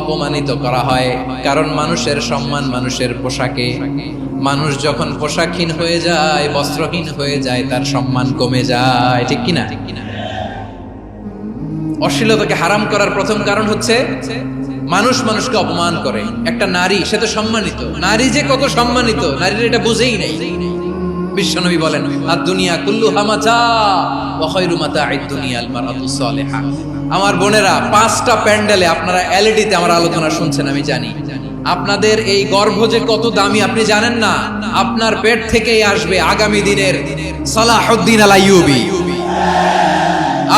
অপমানিত করা হয়, কারণ মানুষের সম্মান মানুষের পোশাকে। মানুষ যখন পোশাকহীন হয়ে যায়, বস্ত্রহীন হয়ে যায়, তার সম্মান কমে যায়, ঠিক কিনা? অশ্লীলতাকে হারাম করার প্রথম কারণ হচ্ছে, মানুষ মানুষকে অপমান করে। একটা নারী, সে তো সম্মানিত। নারী যে কত সম্মানিত, নারীর এটা বুঝেই নেই। বিশ্বনবী বলেন আর দুনিয়া কুল্লু হামাচা আমার বোনেরা, পাঁচটা প্যান্ডেলে আপনারা এলইডিতে আমার আলোচনা শুনছেন, আমি জানি। আপনাদের এই গর্ভ যে কত দামি, আপনি জানেন না? আপনার পেট থেকেই আসবে আগামী দিনের সালাহুদ্দিন আল আইয়ুবী।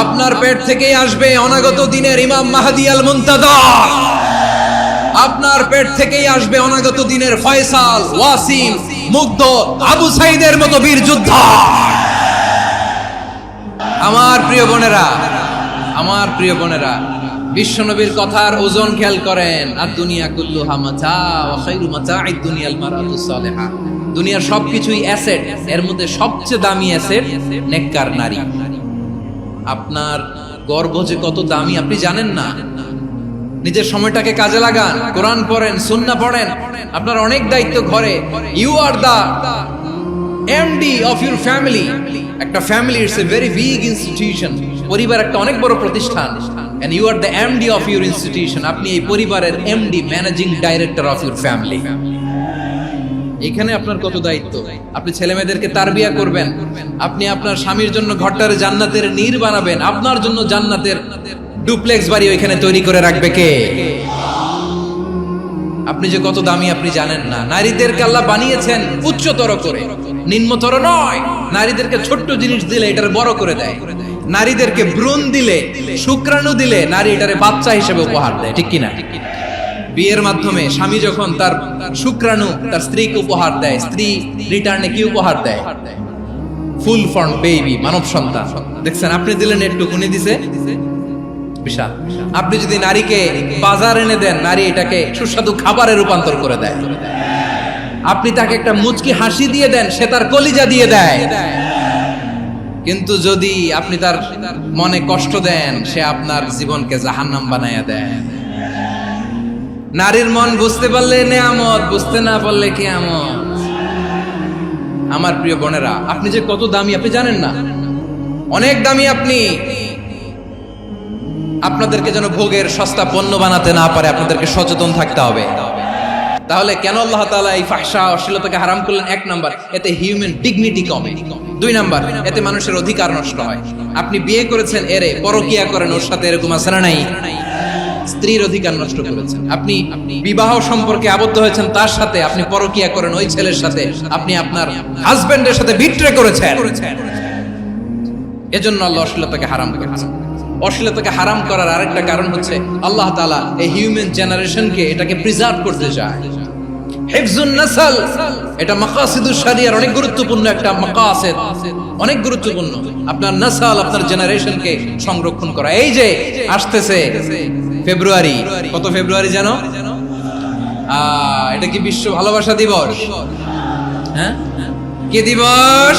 আপনার পেট থেকেই আসবে অনাগত দিনের ইমাম মাহাদি আল মুনতাদার আপনার পেট থেকেই আসবে অনাগত দিনের ফয়সাল, ওয়াসিম মুগ্ধ আবু সাইদের মতো বীর যোদ্ধা। আমার প্রিয় বোনেরা, আমার প্রিয় বোনেরা, বিশ্বনবীর কথার ওজন খেয়াল করেন। আর দুনিয়া কুল্লু হামাচা ওয়া খায়রু মাতাঈদ দুনিয়াল মারাতুস সালিহা। দুনিয়ার সবকিছুই অ্যাসেট, এর মধ্যে সবচেয়ে দামি অ্যাসেট নেককার নারী। আপনার গর্ভ যে কত দামি, আপনি জানেন না? নিজের সময়টাকে কাজে লাগান, কোরআন পড়েন সুন্না পড়েন। আপনার অনেক দায়িত্ব ঘরে। You are the MD of your family একটা family it's a very big institution পরিবার একটা অনেক বড় প্রতিষ্ঠান। And you are the MD of your institution আপনি এই পরিবারের MD managing director of your family এখানে আপনার কত দায়িত্ব? আপনি ছেলে মেয়েদেরকে তারবিয়া করবেন। আপনি আপনার স্বামীর জন্য ঘরটার জান্নাতের নীর বানাবেন। আপনার জন্য জান্নাতের ডুপ্লেক্স বাড়ি ওইখানে তৈরি করে রাখবে কে? আপনি যে কত দামি আপনি জানেন না। নারীদেরকে আল্লাহ বানিয়েছেন উচ্চতর করে। নিম্নতর নয়। নারীদেরকে ছোট্ট জিনিস দিলে এটার বড় করে দেয়। নারীদেরকে ভ্রূণ দিলে, শুক্রাণু দিলে নারী এটারে বাচ্চা হিসেবে উপহার দেয়। ঠিক কিনা? বিয়ের মাধ্যমে স্বামী যখন তার শুক্রাণু তার স্ত্রীকে উপহার দেয়, স্ত্রী রিটার্নে কি উপহার দেয়? ফুল ফর্ম, বেবি, মানব সন্তান। দেখছেন, আপনি দিলেন একটু উনি দিছে। বিশাল। আপনি যদি নারীকে বাজার এনে দেন, নারী এটাকে সুস্বাদু খাবারে রূপান্তর করে দেয়। আপনি তাকে একটা মুচকি হাসি দিয়ে দেন, সে তার কলিজা দিয়ে দেয়। কিন্তু যদি আপনি তার মনে কষ্ট দেন, সে আপনার জীবনকে জাহান্নাম বানাইয়া দেয়। নারীর মন বুঝতে পারলে নেয়ামত, বুঝতে না পারলে কেয়ামত। আমার প্রিয় বোনেরা, আপনি যে কত দামি, আপনি জানেন না? অনেক দামি আপনি। আপনাদেরকে যেন ভোগের সস্তা পণ্য বানাতে না পারে, আপনাদেরকে সচেতন থাকতে হবে। তাহলে কেন আল্লাহ তাআলা এই ফাহশা অশ্লীলতাকে হারাম করলেন? এক নাম্বার, এতে হিউম্যান ডিগনিটি কমে। দুই নাম্বার, এতে মানুষের অধিকার নষ্ট হয়। আপনি বিয়ে করেছেন, এরে পরকিয়া করেন, ওর সাথে এরকম আছে না নাই? স্ত্রীর অধিকার নষ্ট করেছেন। আপনি বিবাহ সম্পর্কে আবদ্ধ হয়েছেন, তার সাথে আপনি পরকিয়া করেন, ওই ছেলের সাথে আপনি আপনার হাজবেন্ডের সাথে বিট্রে করেছেন। এজন্য আল্লাহ অশ্লীলতাকে হারাম করেছেন অশ্লীলতাকে হারাম করার আরেকটা কারণ হচ্ছে আল্লাহ তালা এই হিউম্যান জেনারেশনকে এটাকে প্রিজার্ভ করতে চায়। হিফজুন নাসাল, এটা অনেক গুরুত্বপূর্ণ একটা গুরুত্বপূর্ণ। আপনার নাসাল আপনার জেনারেশনকে সংরক্ষণ করা। এই যে আসতেছে ফেব্রুয়ারি, কত ফেব্রুয়ারি জানো? এটা কি বিশ্ব ভালোবাসা দিবস? হ্যাঁ? কি দিবস?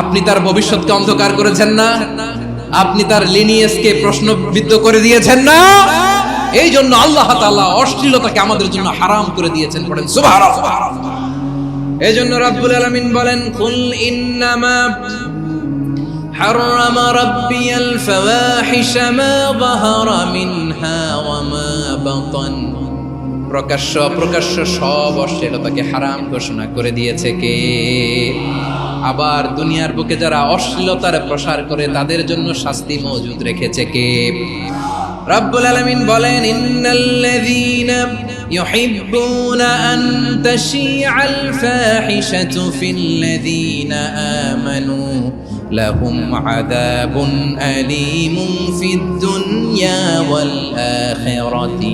আপনি তার ভবিষ্যৎকে অন্ধকার করেছেন না আপনি তার লিনিয়েসকে প্রশ্নবিদ্ধ করে দিয়েছেন না এই জন্য আল্লাহ তাআলা অশ্লীলতাকে আমাদের জন্য হারাম করে দিয়েছেন পড়েন সুবহানাল্লাহ এই জন্য রাব্বুল আলামিন বলেন কুল ইন্নামা حرم ربي الفواحش ما ظهر منها وما بطن প্রকাশ্য প্রকাশ্য সব অশ্লীলতাকে হারাম ঘোষণা করে দিয়েছে কে আবার দুনিয়ার বুকে যারা অশ্লীলতার প্রসার করে, তাদের জন্য শাস্তি মজুদ রেখেছে কে? রব্বুল আলামিন বলেন, ইন্নাল্লাযীনা ইউহিব্বুনা আন তাশিআল ফাহিশাতু ফিল্লাযীনা আমানু লাহুম আযাবুন আলীমুন ফিদ দুনিয়া ওয়াল আখিরাতি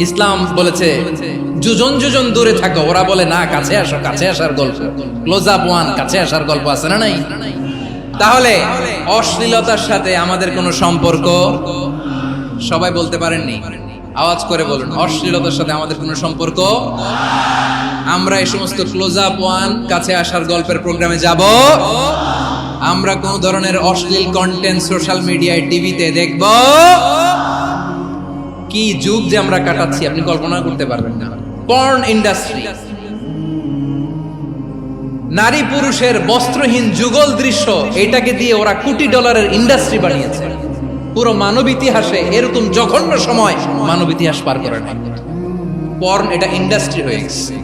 ইসলাম বলেছে, যোজন যোজন দূরে থাকো, ওরা বলে, না, কাছে আসো, কাছে আসার গল্প। ক্লোজ আপ ওয়ান কাছে আসার গল্প আছে না নাই? তাহলে, অশ্লীলতার সাথে আমাদের কোনো সম্পর্ক? সবাই বলতে পারেননি? আওয়াজ করে বলুন, অশ্লীলতার সাথে আমাদের কোনো সম্পর্ক? আমরা এই সমস্ত ক্লোজ আপ ওয়ান কাছে আসার গল্পের প্রোগ্রামে যাব। আমরা কোন ধরনের অশ্লীল কন্টেন্ট সোশ্যাল মিডিয়ায় টিভিতে দেখব। কি যুগ যে আমরা কাটাচ্ছি আপনি কল্পনা করতে পারবেন না। পর্ন ইন্ডাস্ট্রি নারী পুরুষের বস্ত্রহীন যুগল দৃশ্য এটাকে দিয়ে ওরা কোটি ডলারের ইন্ডাস্ট্রি বানিয়েছে। পুরো মানব ইতিহাসে এরকম জঘন্য সময় মানব ইতিহাস পার করে নাই। পর্ন এটা ইন্ডাস্ট্রি হয়ে গেছে।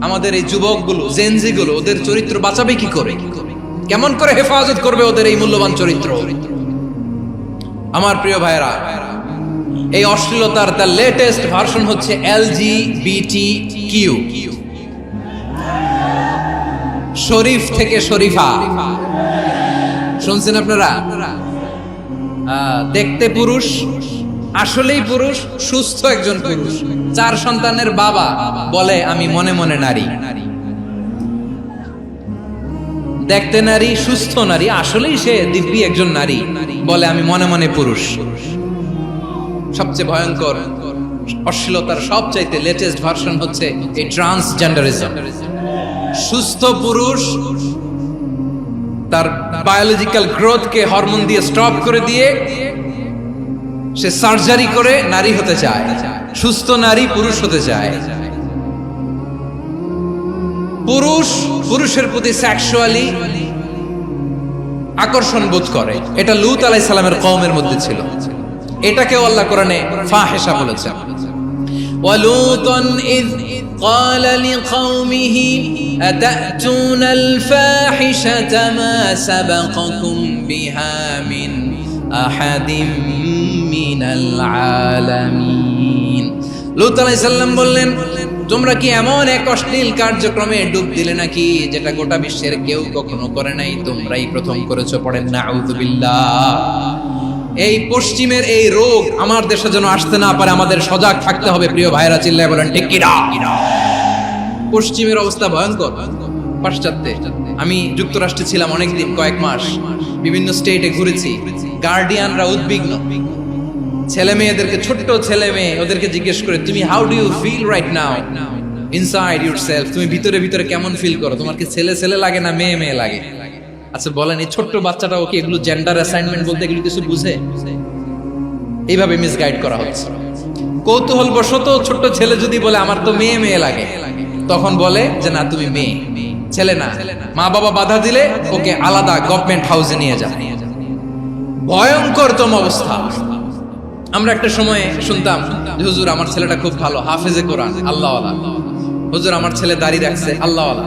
আমাদের এই যুবকগুলো জেনজিগুলো ওদের চরিত্র বাঁচাবে কি করে? কেমন করে হেফাজত করবে ওদের এই মূল্যবান চরিত্র? আমার প্রিয় ভাইরা এই অশ্লীলতার দ্য লেটেস্ট ভার্সন হচ্ছে এলজি বিটি কিউ শরীফ থেকে শরীফা। শুনছেন আপনারা? দেখতে পুরুষ, আসলেই পুরুষ, সুস্থ একজন পুরুষ। চার সন্তানের বাবা বলে, আমি মনে মনে নারী। দেখতে নারী, সুস্থ নারী, আসলেই সে দিব্যি একজন নারী বলে, আমি মনে মনে পুরুষ। সবচেয়ে ভয়ঙ্কর, অশ্লীলতার সবচাইতে লেটেস্ট ভার্সন হচ্ছে এই ট্রান্সজেন্ডারিজম সুস্থ পুরুষ তার বায়োলজিক্যাল গ্রোথকে হরমোন দিয়ে স্টপ করে দিয়ে সে সার্জারি করে নারী হতে চায়, সুস্থ নারী পুরুষ হতে চায়। পুরুষ পুরুষের প্রতি সেক্সুয়ালি আকর্ষণ বোধ করে। এটা লুত আলাই সালামের কওমের মধ্যে ছিল। এটাকেও আল্লাহ কোরআনে ফাহেসা বলেছে ولوطا إذ قال لقومه أتأتون الفاحشة ما سبقكم بها من أحد من العالمين লুত আলাই সাল্লাম বললেন তোমরা কি এমন এক অশ্লীল কার্যক্রমে ডুব দিলে নাকি যেটা গোটা বিশ্বের কেউ কখনো করে নাই তোমরাই প্রথম করেছো পড়েন না এই পশ্চিমের এই রোগ আমার দেশে যেন আসতে না পারে, আমাদের সজাগ থাকতে হবে, প্রিয় ভাইরা চিল্লায় বলেন, ঠিক পশ্চিমের অবস্থা ভয়ঙ্কর, পাশ্চাত্যে। আমি যুক্তরাষ্ট্রে ছিলাম অনেকদিন, কয়েক মাস। বিভিন্ন স্টেটে ঘুরেছি। গার্ডিয়ানরা উদ্বিগ্ন। ছেলে মেয়েদেরকে, ছোট্ট ছেলে মেয়ে, ওদেরকে জিজ্ঞেস করে, তুমি how do you feel right now inside yourself তুমি ভিতরে ভিতরে কেমন ফিল করো? তোমার কি ছেলে ছেলে লাগে না মেয়ে মেয়ে লাগে? আচ্ছা বলেন, এই ছোট্ট বাচ্চাটা ওকে এগুলো জেন্ডার অ্যাসাইনমেন্ট বলতে এগুলো কিছু বুঝে? এইভাবে মিসগাইড করা হচ্ছে। কৌতূহল বশত ছোট্ট ছেলে যদি বলে, আমার তো মেয়ে মেয়ে লাগে, তখন বলে যে, না, তুমি মেয়ে। ছেলে না। মা বাবা বাধা দিলে ওকে আলাদা গভর্নমেন্ট হাউসে নিয়ে যায় ভয়ঙ্করতম অবস্থা। আমরা একটা সময়ে শুনতাম হুজুর, আমার ছেলেটা খুব ভালো। হাফেজে কোরআন আল্লাহ হুজুর, আমার ছেলে দাড়ি রাখছে আল্লাহ আল্লাহ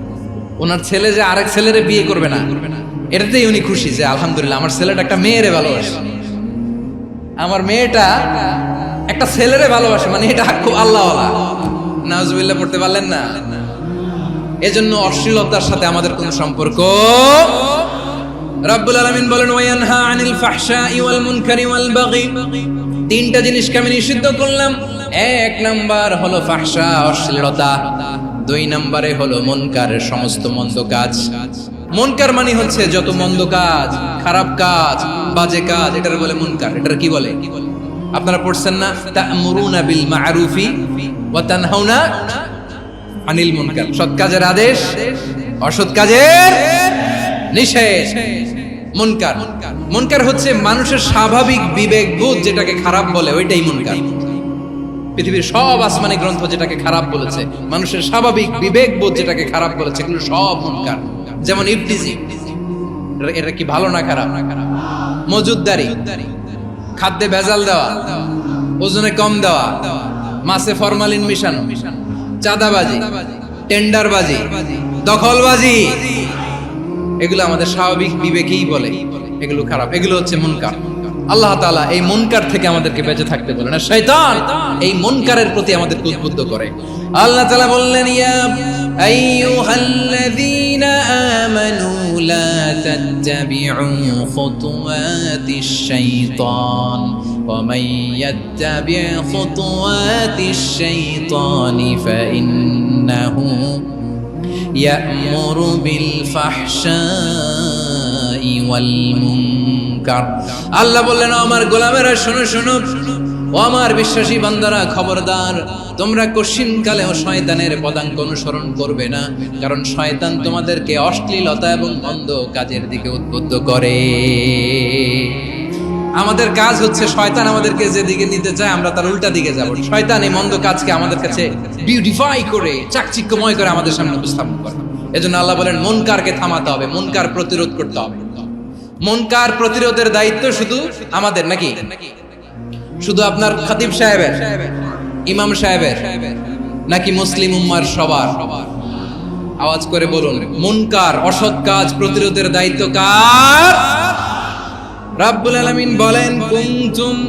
ওনার ছেলে যে আরেক ছেলের বিয়ে করবে না, এটাতেই উনি খুশি যে আলহামদুলিল্লাহ, আমার ছেলেটা একটা মেয়েরে ভালোবাসে। আমার মেয়েটা একটা ছেলেরে ভালোবাসে মানে এটা খুব আল্লাহ নাজবিল্লাহ পড়তে পারলেন না? এজন্য অশ্লীলতার সাথে আমাদের কোনো সম্পর্ক রাব্বুল আলামিন বলেন ওয়ায়ানহা আনিল ফাহশাই ওয়াল মুনকারি ওয়াল বাগি। তিনটা জিনিসকে আমি নিষিদ্ধ করলাম। এক নাম্বার হলো ফাহশা, অশ্লীলতা। দুই নম্বরে হলো মনকার, সমস্ত মন্দ কাজ। মনকার মানে হচ্ছে যত মন্দ কাজ, খারাপ কাজ, বাজে কাজ, এটার বলে মনকার। এটার কি বলে? আপনারা পড়ছেন না? তা'মুরুনা বিল মা'রুফি ওয়া তানহাউনা আনিল মুনকার। সৎ কাজের আদেশ, অসৎ কাজের নিষেধ। মুনকার। মুনকার হচ্ছে মানুষের স্বাভাবিক বিবেক বোধ যেটাকে খারাপ বলে, ওইটাই মুনকার। পৃথিবীর সব আসমানি গ্রন্থ যেটাকে খারাপ বলেছে, মানুষের স্বাভাবিক বিবেক বোধ যেটাকে খারাপ বলেছে, এগুলো সব মুনকার। যেমন ইফটিজি এটা কি ভালো না খারাপ? মজুদদারি, খাদ্যে ভেজাল দেওয়া, ওজনে কম দেওয়া, মাছে ফরমালিন মিশানো, চাঁদাবাজি, টেন্ডারবাজি, দখলবাজি, এগুলো আমাদের স্বাভাবিক বিবেকেই বলে, এগুলো খারাপ, এগুলো হচ্ছে মুনকার। আল্লাহ তাআলা এই মুনকার থেকে আমাদেরকে বেঁচে থাকতে বলেন আর শয়তান এই মুনকারের প্রতি আমাদেরকে উদ্বুদ্ধ করে আল্লাহ তাআলা বললেন ইয়া আইয়ুহাল্লাযীনা আমানু লা তাত্তাবি'ু খুতুওয়াতিশ শাইতান ومن يتبع خطوات الشيطان فإنه يأمر بالفحشاء والمنكر আল্লাহ বললেন আমার গোলামেরা, শোনো শোনো। ও আমার বিশ্বাসী বান্দারা, খবরদার। তোমরা কশিন কালেও শয়তানের পদাঙ্ক অনুসরণ করবে না, কারণ শয়তান তোমাদেরকে অশ্লীলতা এবং মন্দ কাজের দিকে উদ্বুদ্ধ করে। আমাদের কাজ হচ্ছে, শয়তান আমাদেরকে যেদিকে নিতে চায়, আমরা তার উল্টা দিকে যাব। শয়তান এই মন্দ কাজকে আমাদের কাছে বিউটিফাই করে, চাকচিক্যময় করে আমাদের সামনে উপস্থাপন করে। এজন্য আল্লাহ বলেন, মনকারকে থামাতে হবে, মনকার প্রতিরোধ করতে হবে। মনকার প্রতিরোধের দায়িত্ব শুধু আমাদের নাকি? শুধু আপনার খাতিব সাহেবের? ইমাম সাহেবের? নাকি মুসলিম উম্মার সবার? আওয়াজ করে বলুন, মনকার অসৎ কাজ প্রতিরোধের দায়িত্ব কার? রাব্বুল আলামিন বলেন, কুনতুম